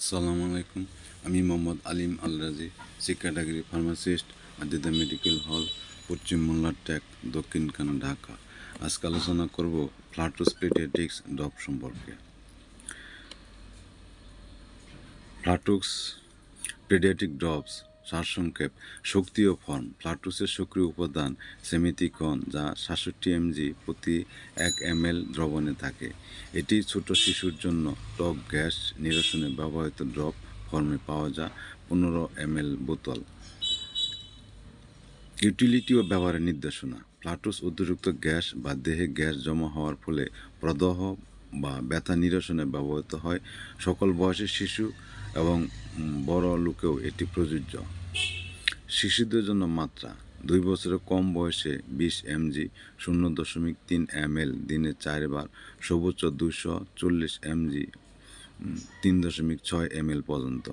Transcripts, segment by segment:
আসসালামু আলাইকুম। আমি মোহাম্মদ আলিম আল রাজি শিক্ষাডাগরি ফার্মাসিস্ট, আদিদা মেডিকেল হল, পশ্চিম মোল্লার ট্যাক, দক্ষিণ কানা, ঢাকা। আজকে আলোচনা করব ফ্লাটোস পেডিয়াট্রিক্স ডপ সম্পর্কে। ফ্লাটুক্স পেডিয়াটিক ড্রপস সারসংক্ষেপ, শক্তি ও ফর্ম। ফ্লাটুসের সক্রিয় উপাদান সেমিতিকন যা সাতষট্টি এমজি প্রতি এক এম দ্রবণে থাকে। এটি ছোট শিশুর জন্য টক গ্যাস নিরসনে ব্যবহৃত ড্রপ ফর্মে পাওয়া যায় পনেরো এম বোতল। ইউটিলিটি ও ব্যবহারের নির্দেশনা। প্লাটুস অতিরিক্ত গ্যাস বা দেহে গ্যাস জমা হওয়ার ফলে প্রদাহ বা ব্যথা নিরসনে ব্যবহৃত হয়। সকল বয়সের শিশু এবং বড় লোকেও এটি প্রযোজ্য। শিশুদের জন্য মাত্রা। দুই বছরের কম বয়সে বিশ এমজি, শূন্য দশমিক তিন এম দিনে চারবার, সর্বোচ্চ দুশো চল্লিশ এমজি তিন দশমিক ছয় এম পর্যন্ত।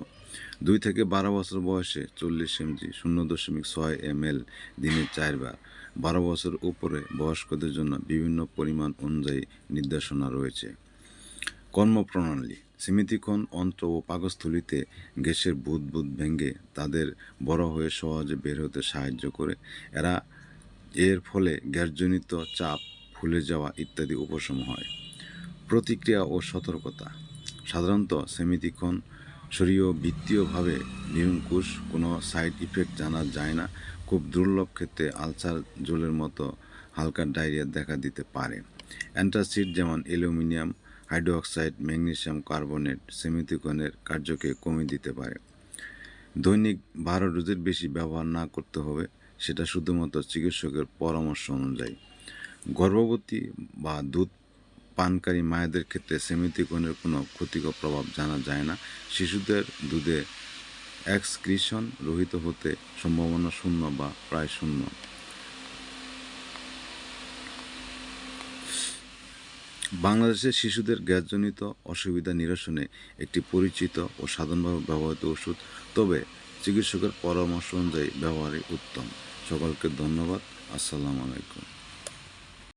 দুই থেকে বারো বছর বয়সে চল্লিশ এমজি, শূন্য দশমিক ছয় এম দিনে চারবার। বারো বছর উপরে বয়স্কদের জন্য বিভিন্ন পরিমাণ অনুযায়ী নির্দেশনা রয়েছে। কর্মপ্রণালী সীমিতিক্ষণ অন্ত্র ও পাকস্থলিতে গ্যাসের বুদবুদ ভেঙে তাদের বড় হয়ে সহজে বের হতে সাহায্য করে। এরা এর ফলে গ্যাসজনিত চাপ, ফুলে যাওয়া ইত্যাদি উপশম হয়। প্রতিক্রিয়া ও সতর্কতা, সাধারণত সেমিতিক্ষণ শরীয় বৃত্তীয়ভাবে নিরঙ্কুশ, কোনো সাইড ইফেক্ট জানা যায় না, খুব দুর্লভ ক্ষেত্রে আলসার জলের মতো হালকা ডায়রিয়া দেখা দিতে পারে। অ্যান্টাসিড যেমন অ্যালুমিনিয়াম হাইড্রোক্সাইড, ম্যাগনেসিয়াম কার্বনেট সেমিতিকনের কার্যকে কমিয়ে দিতে পারে। দৈনিক বারো ডোজের বেশি ব্যবহার না করতে হবে, সেটা শুধুমাত্র চিকিৎসকের পরামর্শ অনুযায়ী। গর্ভবতী বা দুধ পানকারী মায়েদের ক্ষেত্রে সেমিতিকনের কোনো ক্ষতিকর প্রভাব জানা যায় না। শিশুদের দুধে এক্সক্রিশন রহিত হতে সম্ভাবনা শূন্য বা প্রায় শূন্য। বাংলাদেশে শিশুদের গ্যাসজনিত অসুবিধা নিরসনে একটি পরিচিত ও সাধারণভাবে ব্যবহৃত ওষুধ, তবে চিকিৎসকের পরামর্শ অনুযায়ী ব্যবহারে উত্তম। সকলকে ধন্যবাদ। আসসালামু আলাইকুম।